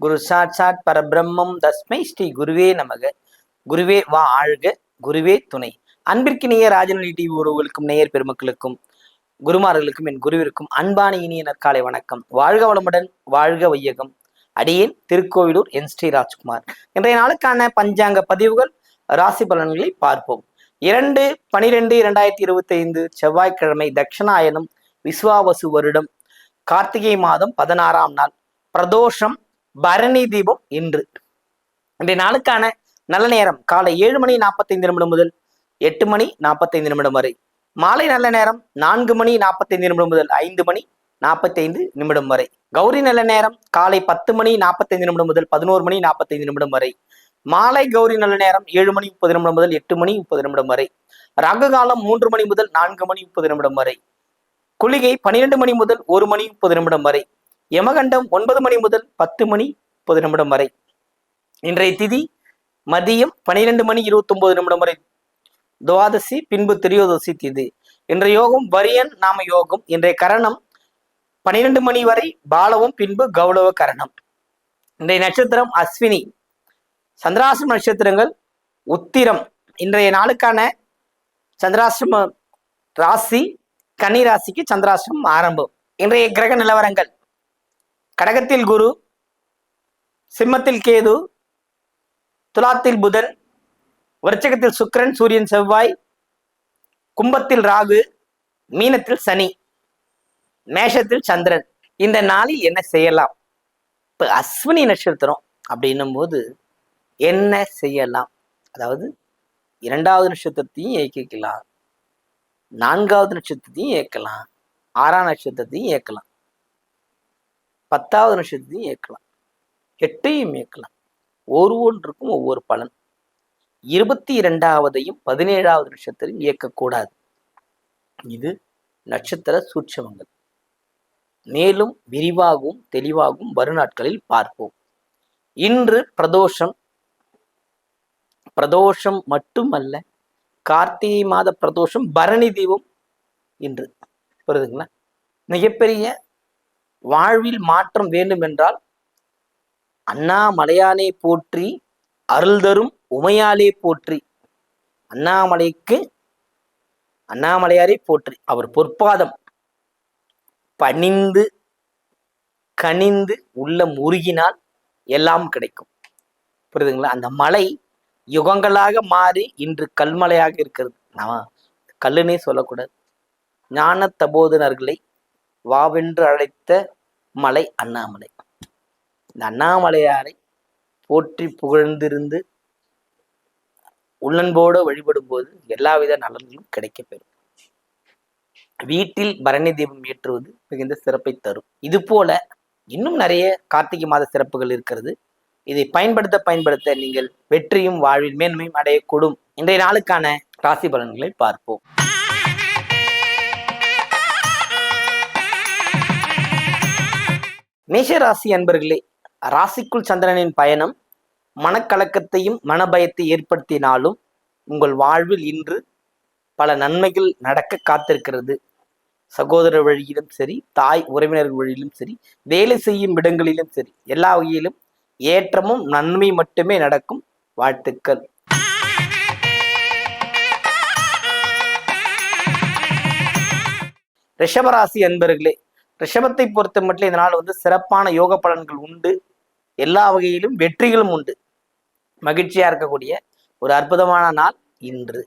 குரு சாட்சாத் பரபிரம்மம் தஸ்மை ஸ்ரீ குருவே நமக. குருவே வா ஆழ்க குருவே துணை. அன்பிற்கினிய ராஜநிலை டிவி உறவுகளுக்கும் நேயர் பெருமக்களுக்கும் குருமார்களுக்கும் என் குருவிற்கும் அன்பான இனிய நற்காலை வணக்கம். வாழ்க வளமுடன் வாழ்க வையகம். அடியேன் திருக்கோவிலூர் என் ஸ்ரீ ராஜ்குமார். இன்றைய நாளுக்கான பஞ்சாங்க பதிவுகள் ராசி பலன்களை பார்ப்போம். இரண்டு பனிரெண்டு இரண்டாயிரத்தி இருபத்தி ஐந்து செவ்வாய்க்கிழமை தட்சிணாயனம் விஸ்வாவசு வருடம். கார்த்திகை மாதம் பதினாறாம் நாள். பிரதோஷம் பரணி தீபம் இன்று. இன்றைய நாளுக்கான நல்ல நேரம் காலை ஏழு மணி நாற்பத்தைந்து நிமிடம் முதல் எட்டு மணி நாற்பத்தைந்து நிமிடம் வரை. மாலை நல்ல நேரம் நான்கு மணி நாற்பத்தைந்து நிமிடம் முதல் ஐந்து மணி நாற்பத்தைந்து நிமிடம் வரை. கௌரி நல்ல நேரம் காலை பத்து மணி நாற்பத்தைந்து நிமிடம் முதல் பதினோரு மணி நாற்பத்தைந்து நிமிடம் வரை. மாலை கௌரி நல்ல நேரம் ஏழு மணி முப்பது நிமிடம் முதல் எட்டு மணி முப்பது நிமிடம் வரை. ரகு காலம் மூன்று மணி முதல் நான்கு மணி முப்பது நிமிடம் வரை. குளிகை பன்னிரண்டு மணி முதல் ஒரு மணி முப்பது நிமிடம் வரை. யமகண்டம் ஒன்பது மணி முதல் பத்து மணி முப்பது நிமிடம் வரை. இன்றைய திதி மதியம் பனிரெண்டு மணி இருபத்தி ஒன்பது நிமிடம் வரை. துவாதசி பின்பு திரியோதசி திதி. இன்றைய யோகம் வரியன் நாம யோகம். இன்றைய கரணம் பனிரெண்டு மணி வரை பாலவும் பின்பு கௌரவ கரணம். இன்றைய நட்சத்திரம் அஸ்வினி. சந்திராசிரம நட்சத்திரங்கள் உத்திரம். இன்றைய நாளுக்கான சந்திராசிரம ராசி கன்னி ராசிக்கு சந்திராசிரமம் ஆரம்பம். இன்றைய கிரக நிலவரங்கள். கடகத்தில் குரு சிம்மத்தில் கேது துலாத்தில் புதன் விருச்சகத்தில் சுக்கிரன் சூரியன் செவ்வாய் கும்பத்தில் ராகு மீனத்தில் சனி மேஷத்தில் சந்திரன். இந்த நாளில் என்ன செய்யலாம்? இப்போ அஸ்வினி நட்சத்திரம் அப்படின்னும் போது என்ன செய்யலாம்? அதாவது இரண்டாவது நட்சத்திரத்தையும் இயக்கிக்கலாம் நான்காவது நட்சத்திரத்தையும் இயக்கலாம் ஆறாம் நட்சத்திரத்தையும் இயக்கலாம். பத்தாவது நட்சத்திரத்தையும் இயக்கலாம். எட்டையும் இயக்கலாம். ஒரு ஒன்றுக்கும் ஒவ்வொரு பலன். இருபத்தி இரண்டாவதையும் பதினேழாவது நட்சத்திரம் இயக்கக்கூடாது. இது நட்சத்திர சூட்சமங்கள். மேலும் விரிவாகவும் தெளிவாகவும் வருநாட்களில் பார்ப்போம். இன்று பிரதோஷம். பிரதோஷம் மட்டுமல்ல கார்த்திகை மாத பிரதோஷம் பரணி தீபம் இன்று. புரியுதுங்களா? மிகப்பெரிய வாழ்வில் மாற்றம் வேண்டும் என்றால் அண்ணாமலையானே போற்றி அருள் தரும் உமையாலே போற்றி. அண்ணாமலைக்கு அண்ணாமலையாரே போற்றி. அவர் பொற்பாதம். பணிந்து கனிந்து உள்ளம் உருகினால் எல்லாம் கிடைக்கும். புரியுதுங்களா? அந்த மலை யுகங்களாக மாறி இன்று கல்மலையாக இருக்கிறது. நான் கல்லுனே சொல்லக்கூடாது. ஞான தபோதனர்களை வாவென்று அழைத்த மலை அண்ணாமலை. இந்த அண்ணாமலையாரை போற்றி புகழ்ந்திருந்து உள்ளன்போடு வழிபடும் போது எல்லாவித நலன்களும் கிடைக்கப்பெறும். வீட்டில் பரணி தீபம் ஏற்றுவது மிகுந்த சிறப்பை தரும். இது போல இன்னும் நிறைய கார்த்திகை மாத சிறப்புகள் இருக்கிறது. இதை பயன்படுத்த பயன்படுத்த நீங்கள் வெற்றியும் வாழ்வில் மேன்மையும் அடையக்கூடும். இன்றைய நாளுக்கான ராசி பலன்களை பார்ப்போம். மேஷ ராசி அன்பர்களே ராசிக்குள் சந்திரனின் பயணம் மனக்கலக்கத்தையும் மனபயத்தை ஏற்படுத்தினாலும் உங்கள் வாழ்வில் இன்று பல நன்மைகள் நடக்க காத்திருக்கிறது. சகோதர வழியிலும் சரி தாய் உறவினர்கள் வழியிலும் சரி வேலை செய்யும் இடங்களிலும் சரி எல்லா வகையிலும் ஏற்றமும் நன்மை மட்டுமே நடக்கும். வாழ்த்துக்கள். ரிஷபராசி அன்பர்களே ரிஷபத்தை பொறுத்த மட்டும் இதனால் வந்து சிறப்பான யோக பலன்கள் உண்டு. எல்லா வகையிலும் வெற்றிகளும் உண்டு. மகிழ்ச்சியா இருக்கக்கூடிய ஒரு அற்புதமான நாள் இன்று.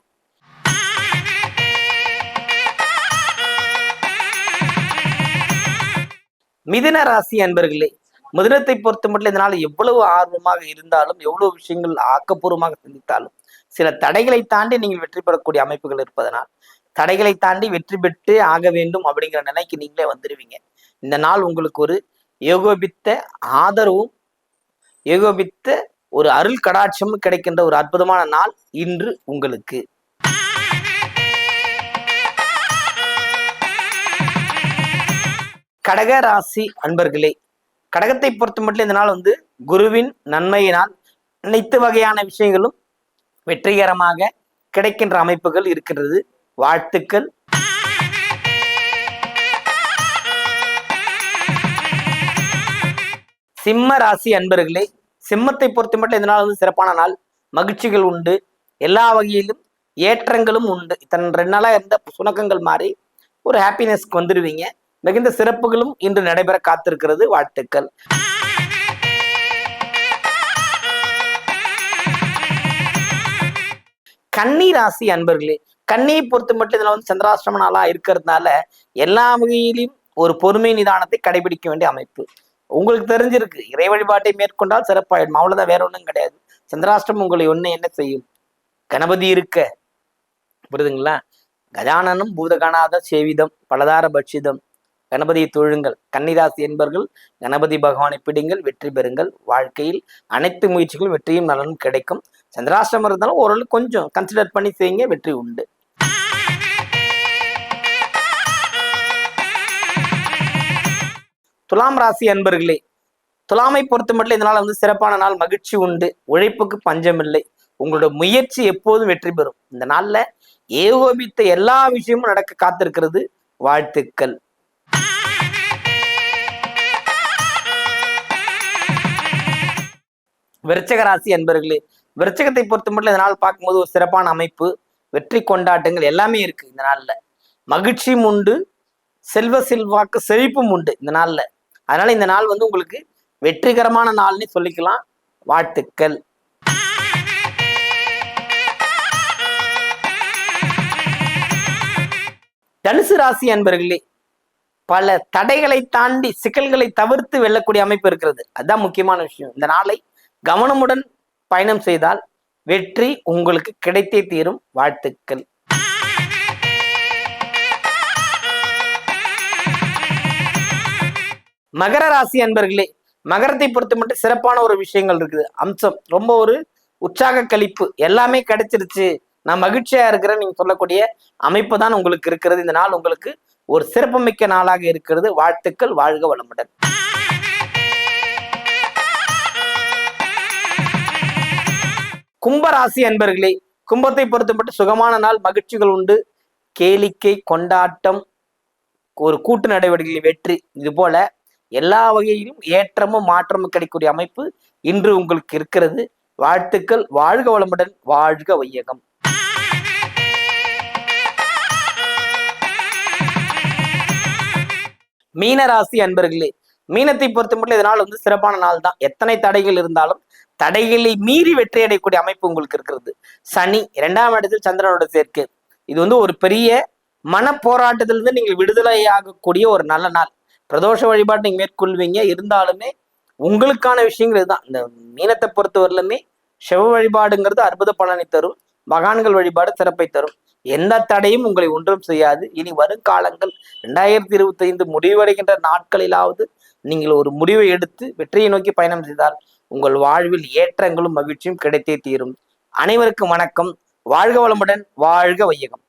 மிதுன ராசி அன்பர்களே மிதுனத்தை பொறுத்த மட்டும் இதனால் எவ்வளவு ஆர்வமாக இருந்தாலும் எவ்வளவு விஷயங்கள் ஆக்கப்பூர்வமாக சிந்தித்தாலும் சில தடைகளை தாண்டி நீங்கள் வெற்றி பெறக்கூடிய அமைப்புகள் இருப்பதனால் தடைகளை தாண்டி வெற்றி பெற்று ஆக வேண்டும் அப்படிங்கிற நிலைக்கு நீங்களே வந்துடுவீங்க இந்த நாள் உங்களுக்கு ஒரு ஏகோபித்த ஆதரவும் ஏகோபித்த ஒரு அருள் கடாட்சமும் கிடைக்கின்ற ஒரு அற்புதமான நாள் இன்று உங்களுக்கு. கடக ராசி அன்பர்களே கடகத்தை பொறுத்த மட்டும் இந்த நாள் வந்து குருவின் நன்மையினால் அனைத்து வகையான விஷயங்களும் வெற்றிகரமாக கிடைக்கின்ற அமைப்புகள் இருக்கிறது வாழ்த்துக்கள். சிம்ம ராசி அன்பர்களே சிம்மத்தை பொறுத்த மட்டும் இந்த நாள் வந்து சிறப்பான நாள். மகிழ்ச்சிகள் உண்டு. எல்லா வகையிலும் ஏற்றங்களும் உண்டு. இத்தனை ரெண்டு நாளாக இருந்த சுணக்கங்கள் மாறி ஒரு ஹாப்பினஸ்க்கு வந்துடுவீங்க மிகுந்த சிறப்புகளும் இன்று நடைபெற காத்திருக்கிறது. வாழ்த்துக்கள். கன்னி ராசி அன்பர்களே கண்ணியை பொறுத்து மட்டும் இதுல வந்து சந்திராஷ்டிரம நாளா இருக்கிறதுனால எல்லா வகையிலும் ஒரு பொறுமை நிதானத்தை கடைபிடிக்க வேண்டிய அமைப்பு. உங்களுக்கு தெரிஞ்சிருக்கு இறை வழிபாட்டை மேற்கொண்டால் சிறப்பாயிடும். அவ்வளவுதான் வேற ஒன்றும் கிடையாது. சந்திராஷ்டிரம் உங்களை ஒண்ணு என்ன செய்யும்? கணபதி இருக்க. புரியுதுங்களா? கஜானனும் பூதகானாத சேவிதம் பலதார பட்சிதம். கணபதியை தொழுங்கள். கன்னிராசி என்பர்கள் கணபதி பகவானை பிடிங்கள் வெற்றி பெறுங்கள். வாழ்க்கையில் அனைத்து முயற்சிகளும் வெற்றியும் நலனும் கிடைக்கும். சந்திராஷ்டிரமம் இருந்தாலும் ஓரளவு கொஞ்சம் கன்சிடர் பண்ணி செய்யுங்க வெற்றி உண்டு. துலாம் ராசி அன்பர்களே துலாமை பொறுத்த மட்டும் இதனால வந்து சிறப்பான நாள் மகிழ்ச்சி உண்டு. உழைப்புக்கு பஞ்சமில்லை. உங்களோட முயற்சி எப்போதும் வெற்றி பெறும். இந்த நாள்ல ஏகோபித்த எல்லா விஷயமும் நடக்க காத்திருக்கிறது. வாழ்த்துக்கள். விருச்சக ராசி அன்பர்களே விருச்சகத்தை பொறுத்த மட்டும் இந்த நாள் பார்க்கும்போது ஒரு சிறப்பான அமைப்பு வெற்றி கொண்டாட்டங்கள் எல்லாமே இருக்கு இந்த நாள்ல. மகிழ்ச்சியும் உண்டு செல்வ செல்வாக்கு செழிப்பும் உண்டு இந்த நாள்ல. அதனால இந்த நாள் வந்து உங்களுக்கு வெற்றிகரமான நாள்னு சொல்லிக்கலாம். வாழ்த்துக்கள். தனுசு ராசி அன்பர்களே பல தடைகளை தாண்டி சிக்கல்களை தவிர்த்து வெல்லக்கூடிய அமைப்பு இருக்கிறது. அதுதான் முக்கியமான விஷயம். இந்த நாளை கவனமுடன் பயணம் செய்தால் வெற்றி உங்களுக்கு கிடைத்தே தீரும். வாழ்த்துக்கள். மகர ராசி அன்பர்களே மகரத்தை பொறுத்த மட்டும் சிறப்பான ஒரு விஷயங்கள் இருக்குது. அம்சம் ரொம்ப ஒரு உற்சாக கழிப்பு. எல்லாமே கிடைச்சிருச்சு. நான் மகிழ்ச்சியா இருக்கிறேன். நீங்க சொல்லக்கூடிய அமைப்பு தான் உங்களுக்கு இருக்கிறது. இந்த நாள் உங்களுக்கு ஒரு சிறப்புமிக்க நாளாக இருக்கிறது. வாழ்த்துக்கள். வாழ்க வளமுடன். கும்பராசி அன்பர்களே கும்பத்தை பொறுத்த சுகமான நாள் மகிழ்ச்சிகள் உண்டு. கேளிக்கை கொண்டாட்டம் ஒரு கூட்டு நடவடிக்கைகளின் வெற்றி. இது போல எல்லா வகையிலும் ஏற்றமும் மாற்றமும் கிடைக்கக்கூடிய அமைப்பு இன்று உங்களுக்கு இருக்கிறது. வாழ்த்துக்கள். வாழ்க வளமுடன். வாழ்க வையகம். மீனராசி அன்பர்களே மீனத்தை பொறுத்த மட்டும் இதனால் வந்து சிறப்பான நாள் தான். எத்தனை தடைகள் இருந்தாலும் தடைகளை மீறி வெற்றி அடையக்கூடிய அமைப்பு உங்களுக்கு இருக்கிறது. சனி இரண்டாம் இடத்தில் சந்திரனோட சேர்க்கை. இது வந்து ஒரு பெரிய மன போராட்டத்திலிருந்து நீங்கள் விடுதலையாகக்கூடிய ஒரு நல்ல நாள். பிரதோஷ வழிபாடு நீங்க மேற்கொள்வீங்க. இருந்தாலுமே உங்களுக்கான விஷயங்கள் இதுதான். இந்த மீனத்தை பொறுத்தவரையிலுமே சிவ வழிபாடுங்கிறது அற்புத பலனை தரும். மகான்கள் வழிபாடு சிறப்பை தரும். எந்த தடையும் உங்களை ஒன்றும் செய்யாது. இனி வருங்காலங்கள் ரெண்டாயிரத்தி இருபத்தி ஐந்து முடிவடைகின்ற நாட்களிலாவது நீங்கள் ஒரு முடிவை எடுத்து வெற்றியை நோக்கி பயணம் செய்தால் உங்கள் வாழ்வில் ஏற்றங்களும் மகிழ்ச்சியும் கிடைத்தே தீரும். அனைவருக்கும் வணக்கம். வாழ்க வளமுடன் வாழ்க வையகம்.